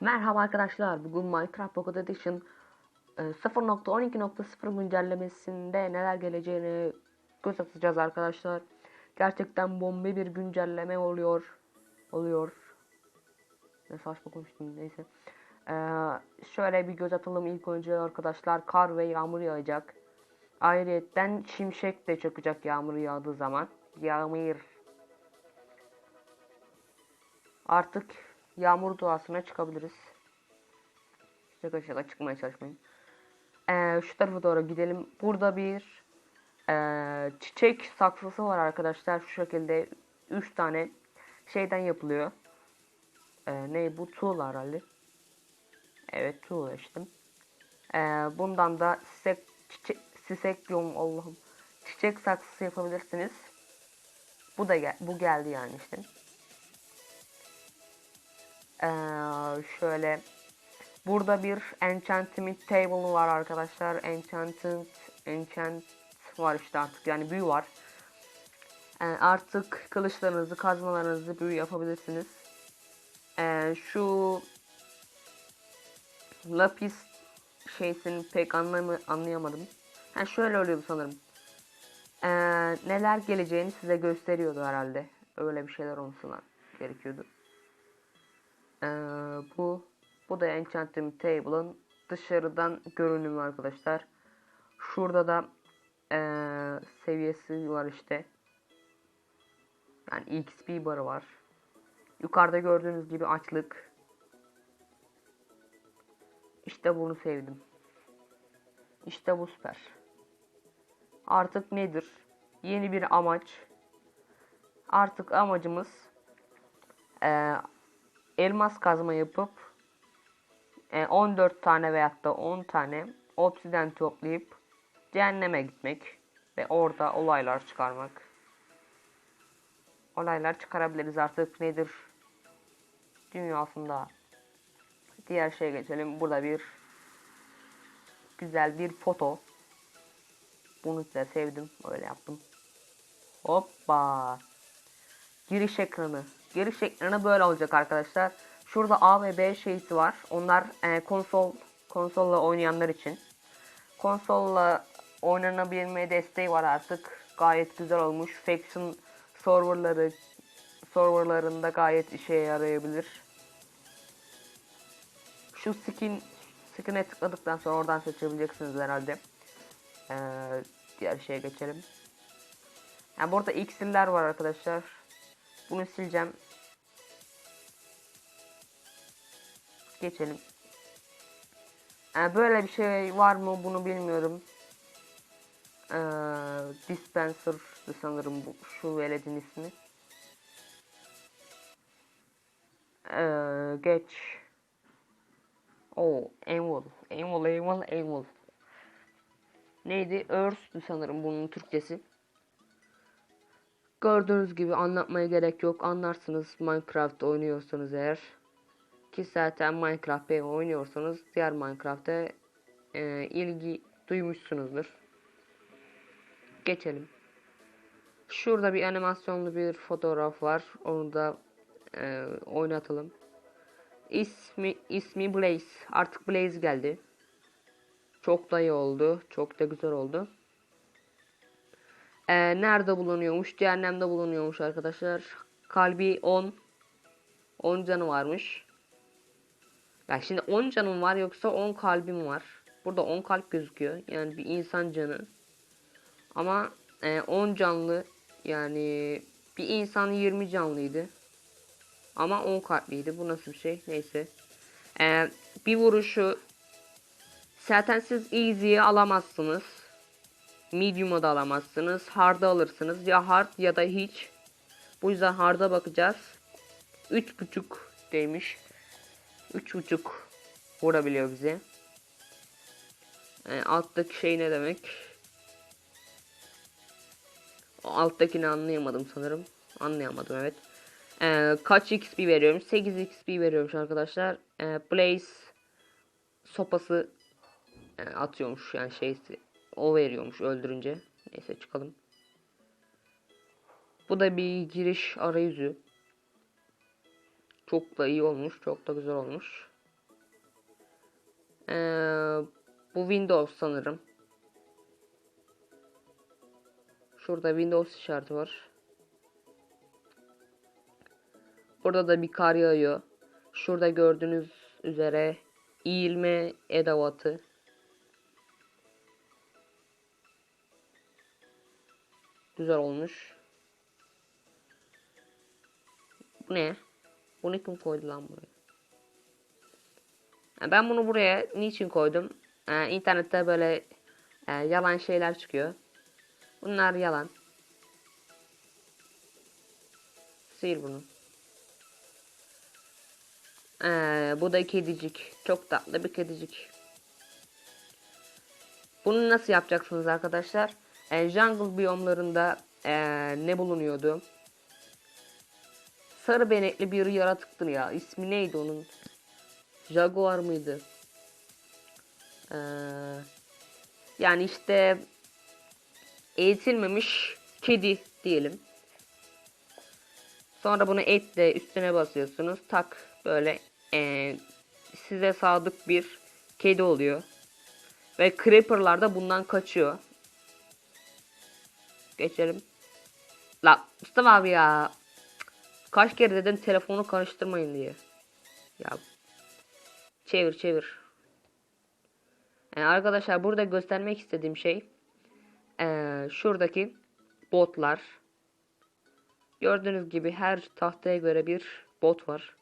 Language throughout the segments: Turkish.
Merhaba arkadaşlar. Bugün Minecraft Pocket Edition e, 0.12.0 güncellemesinde neler geleceğini göz atacağız arkadaşlar. Gerçekten bomba bir güncelleme oluyor. Oluyor. Ne saçma konuştum neyse. E, şöyle bir göz atalım ilk önce arkadaşlar. Kar ve yağmur yağacak. Ayrıyetten şimşek de çakacak yağmur yağdığı zaman. Yağmur. Artık yağmur doğasına çıkabiliriz. Şaka şaka çıkmaya çalışmayın. Ee, şu tarafa doğru gidelim. Burada bir ee, çiçek saksısı var arkadaşlar. Şu şekilde 3 tane şeyden yapılıyor. Ee, ne bu tuğla herhalde. Evet tuğla işte. Ee, bundan da sisek, çiçek, sisek diyorum Allah'ım. Çiçek saksısı yapabilirsiniz. Bu da gel bu geldi yani işte. Ee, şöyle burada bir enchantment table var arkadaşlar. Enchanted enchant var işte artık yani büyü var. Ee, artık kılıçlarınızı, kazmalarınızı büyü yapabilirsiniz. Ee, şu lapis şeysini pek anlamı, anlayamadım. Ha şöyle oluyordu sanırım. Ee, neler geleceğini size gösteriyordu herhalde. Öyle bir şeyler olması gerekiyordu. Ee, bu bu da Enchanting Table'ın dışarıdan görünümü arkadaşlar. Şurada da ee, seviyesi var işte. Yani XP barı var. Yukarıda gördüğünüz gibi açlık. İşte bunu sevdim. İşte bu süper. Artık nedir? Yeni bir amaç. Artık amacımız ee, elmas kazma yapıp e, 14 tane veyahut da 10 tane obsiden toplayıp cehenneme gitmek ve orada olaylar çıkarmak. Olaylar çıkarabiliriz artık nedir dünyasında. Diğer şeye geçelim. Burada bir güzel bir foto. Bunu size sevdim. Öyle yaptım. Hoppa. Giriş ekranı. Giriş ekranı böyle olacak arkadaşlar. Şurada A ve B şeysi var. Onlar e, konsol konsolla oynayanlar için. Konsolla oynanabilme desteği var artık. Gayet güzel olmuş. Faction serverları serverlarında gayet işe yarayabilir. Şu skin skin'e tıkladıktan sonra oradan seçebileceksiniz herhalde. Ee, diğer şeye geçelim. Yani burada iksirler var arkadaşlar. Bunu sileceğim. Geçelim. Yani böyle bir şey var mı bunu bilmiyorum. Ee, dispenser sanırım bu şu veledin ismi. Ee, geç. O Envil. Envil, Envil, Envil. Neydi? Earth'tü sanırım bunun Türkçesi. Gördüğünüz gibi anlatmaya gerek yok. Anlarsınız Minecraft oynuyorsanız eğer. Ki zaten Minecraft oynuyorsanız diğer Minecraft'e e, ilgi duymuşsunuzdur. Geçelim. Şurada bir animasyonlu bir fotoğraf var. Onu da e, oynatalım. İsmi ismi Blaze. Artık Blaze geldi. Çok da iyi oldu. Çok da güzel oldu. Ee, nerede bulunuyormuş? Cehennemde bulunuyormuş arkadaşlar. Kalbi 10. 10 canı varmış. Ya şimdi 10 canım var yoksa 10 kalbim var. Burada 10 kalp gözüküyor. Yani bir insan canı. Ama e, 10 canlı yani bir insan 20 canlıydı. Ama 10 kalpliydi. Bu nasıl bir şey? Neyse. Ee, bir vuruşu zaten siz easy'yi alamazsınız. Medium'a da alamazsınız. Hard'a alırsınız. Ya hard ya da hiç. Bu yüzden hard'a bakacağız. 3.5 demiş. 3.5 vurabiliyor bize. Yani alttaki şey ne demek? O alttakini anlayamadım sanırım. Anlayamadım evet. Ee, kaç XP veriyorum? 8 XP veriyormuş arkadaşlar. Ee, Blaze sopası e, atıyormuş yani şeysi. O veriyormuş öldürünce. Neyse çıkalım. Bu da bir giriş arayüzü. Çok da iyi olmuş. Çok da güzel olmuş. Ee, bu Windows sanırım. Şurada Windows işareti var. Burada da bir kar yağıyor. Şurada gördüğünüz üzere eğilme edevatı. Güzel olmuş. Bu ne? Bunu kim koydu lan buraya? Ben bunu buraya niçin koydum? Ee, internette böyle e, yalan şeyler çıkıyor. Bunlar yalan. Sil bunu. Ee, bu da kedicik. Çok tatlı bir kedicik. Bunu nasıl yapacaksınız arkadaşlar? Ee, jungle biyomlarında ee, ne bulunuyordu? Sarı benekli bir yaratıktır ya. İsmi neydi onun? Jaguar mıydı? Ee, yani işte eğitilmemiş kedi diyelim. Sonra bunu etle üstüne basıyorsunuz. Tak böyle ee, size sadık bir kedi oluyor. Ve creeper'lar da bundan kaçıyor. Geçelim. La Mustafa abi ya. Kaç kere dedim telefonu karıştırmayın diye. Ya çevir çevir. Yani arkadaşlar burada göstermek istediğim şey eee, şuradaki botlar. Gördüğünüz gibi her tahtaya göre bir bot var.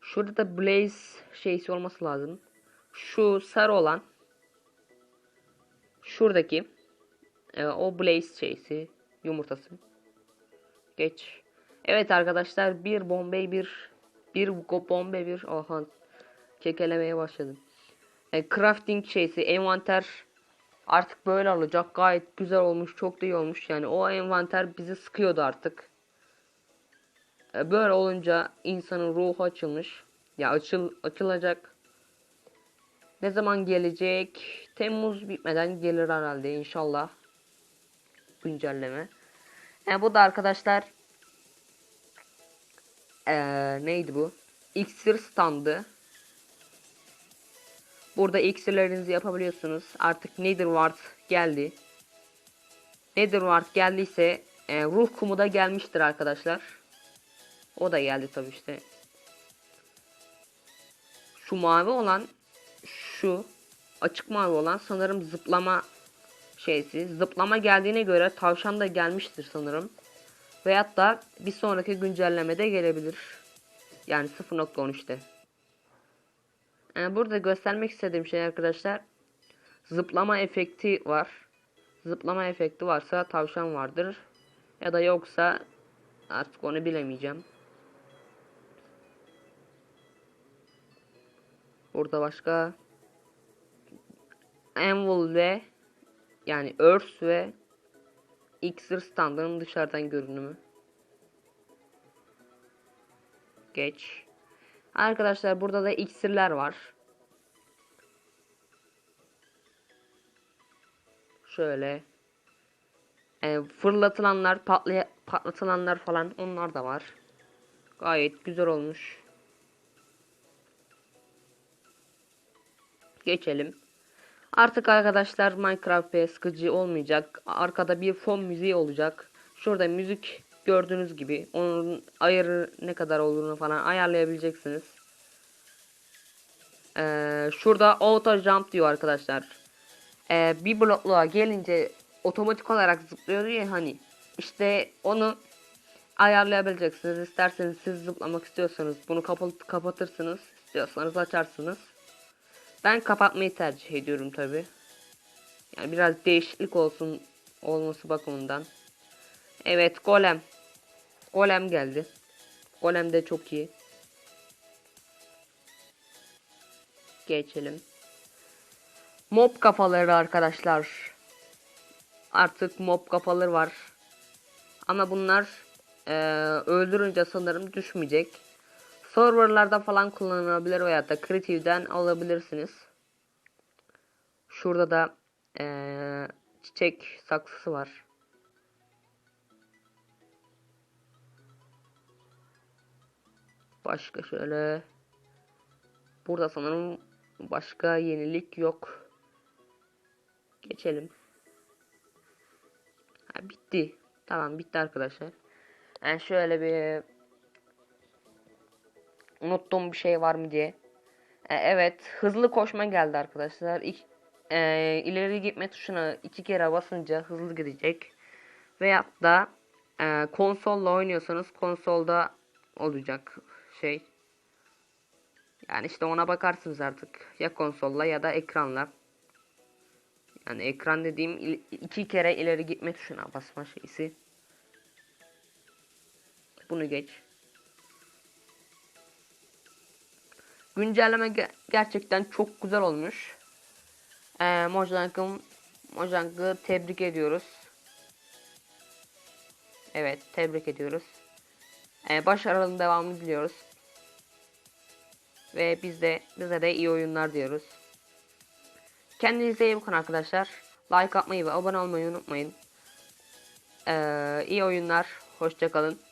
Şurada da blaze şeysi olması lazım. Şu sarı olan şuradaki e, o blaze şeysi yumurtası. Geç. Evet arkadaşlar bir bombe bir bir bombe bir aha kekelemeye başladım. E, crafting şeysi envanter artık böyle olacak. Gayet güzel olmuş. Çok da iyi olmuş. Yani o envanter bizi sıkıyordu artık. E, böyle olunca insanın ruhu açılmış. Ya açıl açılacak. Ne zaman gelecek? Temmuz bitmeden gelir herhalde inşallah. Güncelleme. E, bu da arkadaşlar ee, neydi bu? İksir standı. Burada iksirlerinizi yapabiliyorsunuz. Artık Netherwart geldi. Netherwart geldiyse e, ruh kumu da gelmiştir arkadaşlar. O da geldi tabii işte. Şu mavi olan şu açık mavi olan sanırım zıplama şeysi. Zıplama geldiğine göre tavşan da gelmiştir sanırım. Veyahut da bir sonraki güncellemede gelebilir. Yani 0.13'te. Yani burada göstermek istediğim şey arkadaşlar. Zıplama efekti var. Zıplama efekti varsa tavşan vardır. Ya da yoksa artık onu bilemeyeceğim. Burada başka Anvil ve yani Earth ve Xer standının dışarıdan görünümü. Geç. Arkadaşlar burada da iksirler var. Şöyle. E, fırlatılanlar, patlaya, patlatılanlar falan onlar da var. Gayet güzel olmuş. Geçelim. Artık arkadaşlar Minecraft sıkıcı olmayacak. Arkada bir fon müziği olacak. Şurada müzik gördüğünüz gibi onun ayarı ne kadar olduğunu falan ayarlayabileceksiniz. Ee, şurada auto jump diyor arkadaşlar. Ee, bir blokluğa gelince otomatik olarak zıplıyor ya hani. İşte onu ayarlayabileceksiniz. İsterseniz siz zıplamak istiyorsanız bunu kapat kapatırsınız. İstiyorsanız açarsınız. Ben kapatmayı tercih ediyorum tabi. Yani biraz değişiklik olsun olması bakımından. Evet golem. Golem geldi. Golem de çok iyi. Geçelim. Mob kafaları arkadaşlar. Artık mob kafaları var. Ama bunlar e, öldürünce sanırım düşmeyecek. Serverlarda falan kullanılabilir veya da Creative'den alabilirsiniz. Şurada da ee, çiçek saksısı var. Başka şöyle Burada sanırım başka yenilik yok. Geçelim. Ha, bitti. Tamam bitti arkadaşlar. Yani şöyle bir unuttuğum bir şey var mı diye. E, evet hızlı koşma geldi arkadaşlar. İlk, e, ileri gitme tuşuna iki kere basınca hızlı gidecek. Veyahut da e, konsolla oynuyorsanız konsolda olacak şey. Yani işte ona bakarsınız artık. Ya konsolla ya da ekranla. Yani ekran dediğim iki kere ileri gitme tuşuna basma şeysi. Bunu geç. Güncelleme ge- gerçekten çok güzel olmuş. Ee, Mojang'ın Mojang'ı tebrik ediyoruz. Evet, tebrik ediyoruz. Ee, başarılı devamını diliyoruz. Ve biz de bize de iyi oyunlar diyoruz. Kendinize iyi bakın arkadaşlar. Like atmayı ve abone olmayı unutmayın. Ee, iyi oyunlar. Hoşçakalın.